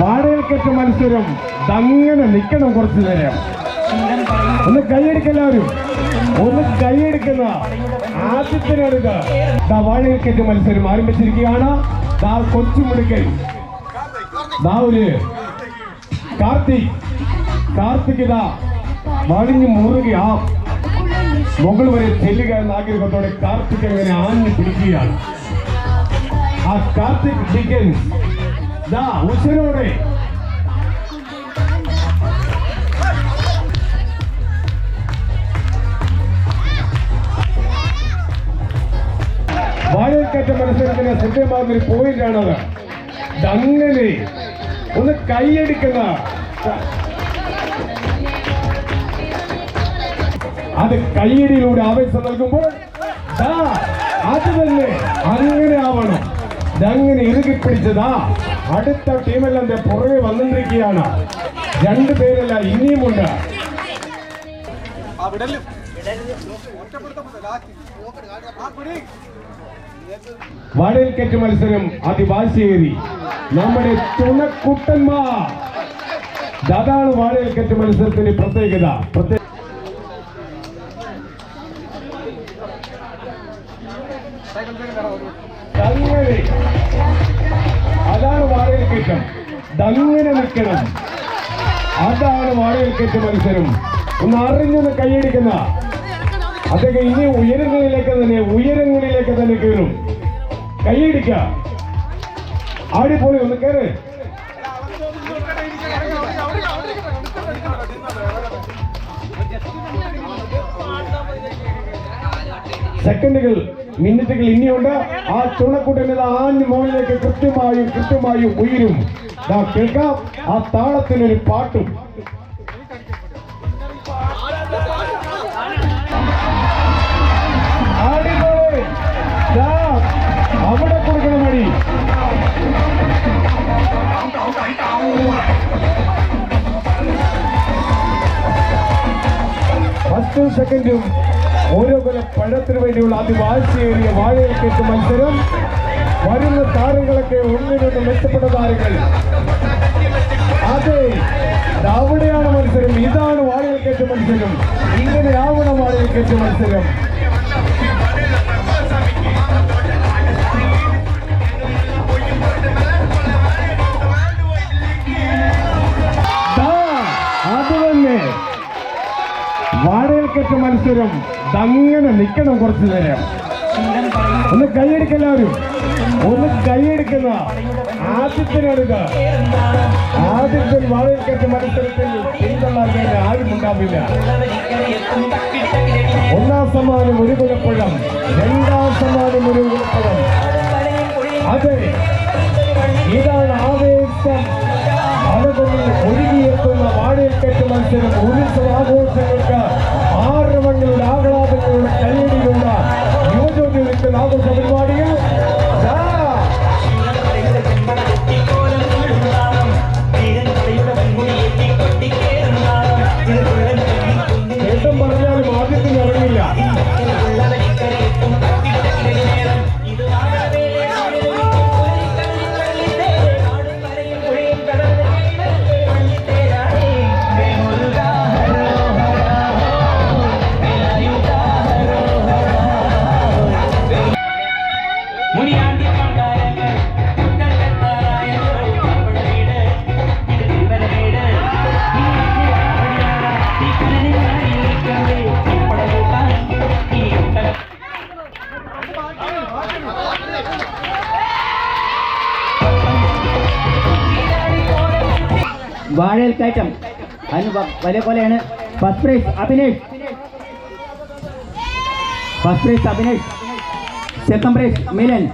വാടകയ്ക്കറ്റ് മത്സരം അങ്ങനെ നിൽക്കണം കുറച്ചു നേരം. ഒന്ന് കൈയടിക്കെല്ലാവരും ഒന്ന് കൈയെടുക്കുന്ന ആദ്യത്തിനടുക്ക വാഴകയ്ക്കറ്റ് മത്സരം ആരംഭിച്ചിരിക്കുകയാണ്. ദാ കൊച്ചുമിടുക്കൻ ദാ കാർത്തിക്. കാർത്തിക് ഇതാ വളിഞ്ഞു മുറുകയാ. മുകൾ വരെ ചെല്ലുക എന്ന ആഗ്രഹത്തോടെ കാർത്തിക് അങ്ങനെ ആഞ്ഞു പിടിക്കുകയാണ്. ആ കാർത്തിക് ഡിക്കൻസ് ദാ ഉശരോടെ. വാഴക്കറ്റ മത്സരത്തിന് ശ്രദ്ധേയമാകുന്ന ഒരു പോയിന്റ് ആണത് അങ്ങനെ ഒന്ന് കൈയടിക്കുന്ന. അത് കൈയടിയിലൂടെ ആവേശം നൽകുമ്പോൾ അത് തന്നെ. അങ്ങനെ ഇതങ്ങനെ ഇറുകി പിടിച്ചതാ. അടുത്ത ടീമെല്ലാം പുറകെ വന്നിരിക്കുകയാണ് രണ്ടു പേരല്ല ഇനിയുമുണ്ട്. വാടകയ്ക്കറ്റ് മത്സരം അതിവാശിയേറി. നമ്മുടെ തുണക്കുട്ടന്മാർ. അതാണ് വാടകയ്ക്കറ്റ് മത്സരത്തിന്റെ പ്രത്യേകത. പ്രത്യേക അങ്ങനെ അതാണ് വാടകയ്ക്കറ്റം ദങ്ങനെ നിൽക്കണം അതാണ് വാടകയ്ക്കറ്റ് മത്സരം. ഒന്ന് അറിഞ്ഞൊന്ന് കൈയടിക്കുന്ന. അതൊക്കെ ഇനി ഉയരങ്ങളിലേക്ക് തന്നെ ഉയരങ്ങളിലേക്ക് തന്നെ കയറും. കൈയടിക്ക. ആടിപ്പോളി ഒന്ന് കയറ്. സെക്കൻഡുകൾ മിനിറ്റുകൾ ഇനിയുണ്ട്. ആ ചുണക്കുട്ടൻ ആഞ്ഞു മുകളിലേക്ക് കൃത്യമായും കൃത്യമായും ഉയരും. കേൾക്കാം ആ താളത്തിനൊരു പാട്ടും. അവിടെ കൊടുക്കണം ഓരോ കൊല പഴത്തിന് വേണ്ടിയുള്ള അതിവാശിയേറിയ വാഴയിൽക്കെട്ട് മത്സരം വരുന്ന താരങ്ങളൊക്കെ ഒന്നിനൊന്ന് മെച്ചപ്പെട്ട താരങ്ങൾ അതെ ഇത് അവിടെയാണ് മത്സരം ഇതാണ് വാഴയിൽക്കെട്ട് മത്സരം ഇങ്ങനെ ആവണം വാഴയിൽക്കെട്ട് മത്സരം വാടകയ്ക്കറ്റ് മത്സരം. അങ്ങനെ നിൽക്കണം കുറച്ചു നേരം. ഒന്ന് കൈയടിക്കെല്ലാവരും ഒന്ന് കൈയെടുക്കുന്ന ആദ്യത്തിനാണിത് ആദ്യത്തിൽ വാഴക്കറ്റ് മത്സരത്തിൽ പിന്തള്ളാൻ വേണ്ടി ആരും ഉണ്ടാവില്ല. ഒന്നാം സമ്മാനം ഒരു കുലപ്പഴം രണ്ടാം സമ്മാനം ഒരു കുലപ്പഴം. അതെ ഇതാണ് ആവേശം. അലകളിൽ ഒഴുകിയെത്തുന്ന വാഴക്കറ്റ് മത്സരം. ഉത്സവാഘോഷങ്ങൾക്ക് Vamos a വാഴയിൽ കയറ്റം അതിന് വലിയ കൊലയാണ് first prize Abhinesh. First prize Abhinesh. Second prize Milan.